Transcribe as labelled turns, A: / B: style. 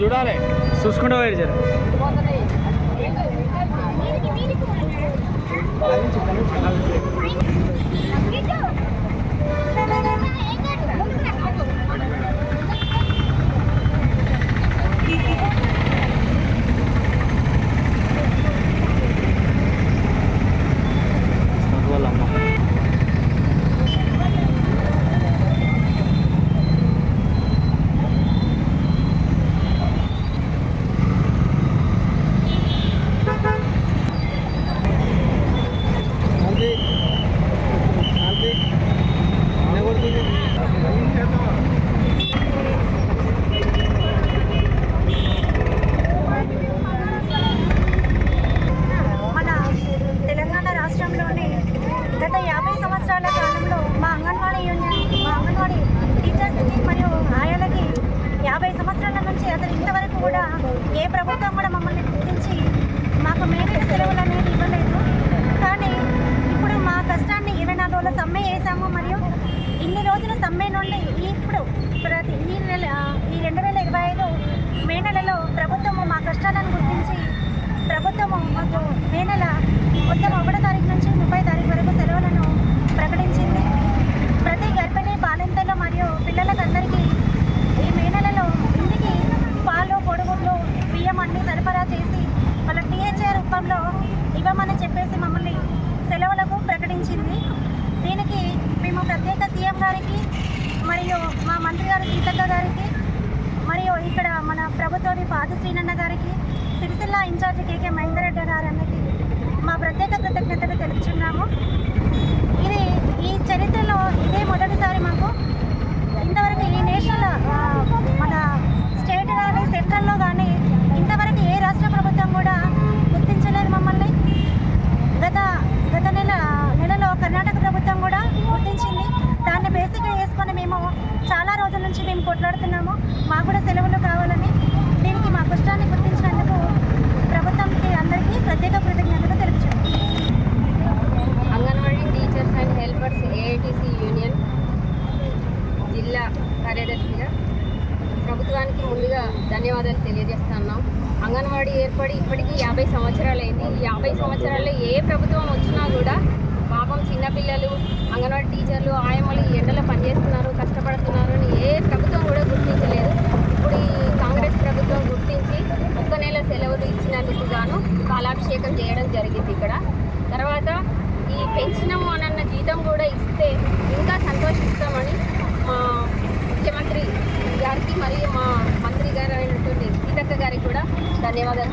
A: చూడాలి
B: చూసుకుంటూ పోయారు
C: సార్ మీదికి మీదికి కూడా మమ్మల్ని గుర్తించి మాకు మేడే సెలవులు అనేది ఇవ్వలేదు. కానీ ఇప్పుడు మా కష్టాన్ని ఇరవై నాలుగు రోజుల సమ్మె వేసాము మరియు ఇన్ని రోజుల సమ్మె నుండి ఇప్పుడు ప్రతి ఈ నెల ఈ రెండు వేల ఇరవై ఐదు మే నెలలో ప్రభుత్వము మా కష్టాలను గుర్తించి ప్రభుత్వము మాకు మే నెల మొత్తం ఒకటో తారీఖు నుంచి ముప్పై తారీఖు వరకు సెలవులను ప్రకటించింది ప్రతి గర్భిణీ బాలింతలు మరియు పిల్లలకు అందరికీ ఈ మే నెలలో ఇంటికి పాలు పొడుగుడ్లు బియ్యం అన్ని సరఫరా చేసి వాళ్ళ టీహెచ్ఏ రూపంలో ఇవ్వమని చెప్పేసి మమ్మల్ని సెలవులకు ప్రకటించింది దీనికి మేము ప్రత్యేక సీఎం గారికి మరియు మా మంత్రి గారు సీతక్క గారికి మరియు ఇక్కడ మన ప్రభుత్వం పాత శ్రీనన్న గారికి సిరిసిల్ల ఇన్ఛార్జి కేకే మహేందర్రెడ్డి గారు అన్నకి మా ప్రత్యేక కృతజ్ఞతలు తెలుపుచున్నాము. ఇది ఈ చరిత్రలో ఇదే మొదటిసారి మాకు. ఇంతవరకు ఈ నేషనల్ మన స్టేట్ కానీ సెంట్రల్లో కానీ ఇంతవరకు ఏ రాష్ట్ర ప్రభుత్వం కూడా గుర్తించలేదు మమ్మల్ని. గత గత నెల నెలలో కర్ణాటక ప్రభుత్వం కూడా గుర్తించింది. దాన్ని బేసిక్గా వేసుకొని మేము చాలా రోజుల నుంచి మేము కొట్లాడుతున్నాము. మాకు కూడా సెలవులు కావాలని. కష్టాన్ని గుర్తించినందుకు ప్రభుత్వంకి అందరికీ ప్రత్యేక కృతజ్ఞతలు తెలుపుతున్నాము
D: Anganwadi teachers and helpers AITC union జిల్లా కార్యదర్శిగా ప్రభుత్వానికి ముందుగా ధన్యవాదాలు తెలియజేస్తున్నాం. అంగన్వాడీ ఏర్పడి ఇప్పటికీ యాభై సంవత్సరాలు అయింది ఈ యాభై సంవత్సరాల్లో ఏ ప్రభుత్వం వచ్చినా కూడా పాపం చిన్నపిల్లలు అంగన్వాడీ టీచర్లు ఆయా చేయడం జరిగింది ఇక్కడ. తర్వాత ఈ పెంచినము అనన్న జీతం కూడా ఇస్తే ఇంకా సంతోషిస్తామని మా ముఖ్యమంత్రి గారికి మరియు మా మంత్రి గారు అయినటువంటి సీతక్క గారికి కూడా ధన్యవాదాలు